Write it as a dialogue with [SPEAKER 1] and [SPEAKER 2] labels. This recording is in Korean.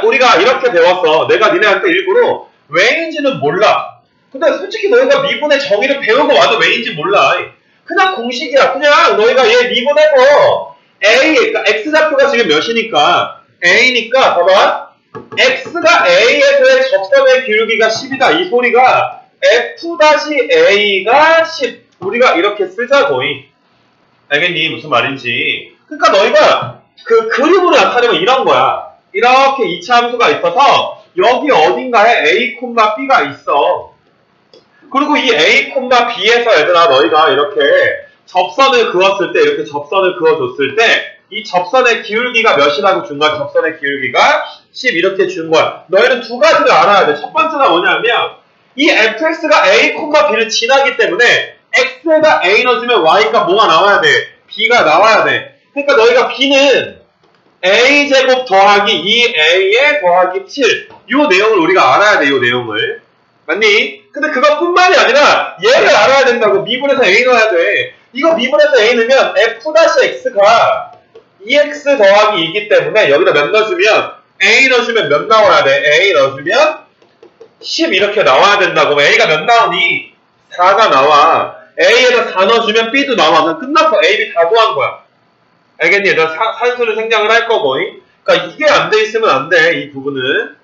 [SPEAKER 1] 자, 우리가 이렇게 배웠어. 내가 니네한테 일부러 왜인지는 몰라. 근데 솔직히 너희가 미분의 정의를 배우고 와도 왜인지 몰라. 그냥 공식이야. 그냥 너희가 얘 미분해서 A, 그러니까 X좌표가 지금 몇이니까 A니까 봐봐. X가 A에서의 접선의 기울기가 10이다. 이 소리가 F-A가 10. 우리가 이렇게 쓰자고. 알겠니? 무슨 말인지. 그러니까 너희가 그 그림으로 나타내면 이런 거야. 이렇게 이차 함수가 있어서 여기 어딘가에 A, B가 있어. 그리고 이 A, B에서 얘들아 너희가 이렇게 접선을 그었을 때 이렇게 접선을 그어줬을 때 이 접선의 기울기가 몇이라고 준 거야? 접선의 기울기가 10 이렇게 준 거야. 너희는 두 가지를 알아야 돼. 첫 번째가 뭐냐면 이 fx가 a, b를 지나기 때문에 x에다 a 넣어주면 y가 뭐가 나와야 돼? b가 나와야 돼. 그러니까 너희가 b는 a 제곱 더하기 2a에 더하기 7. 요 내용을 우리가 알아야 돼. 요 내용을. 맞니? 근데 그것뿐만이 아니라 얘를 알아야 된다고 미분에서 a 넣어야 돼. 이거 미분에서 a 넣으면 f-x가 2x 더하기 2기 때문에 여기다 몇 넣어주면 a 넣어주면 몇 나와야 돼? a 넣어주면 10 이렇게 나와야 된다고. a가 몇 나오니? 4가 나와. a에다 4 넣어주면 b도 나와. 끝났어. a, b 다 구한 거야. 알겠니? 사- 산수를 생략을 할 거고. 그러니까 이게 안 돼 있으면 안 돼. 이 부분은.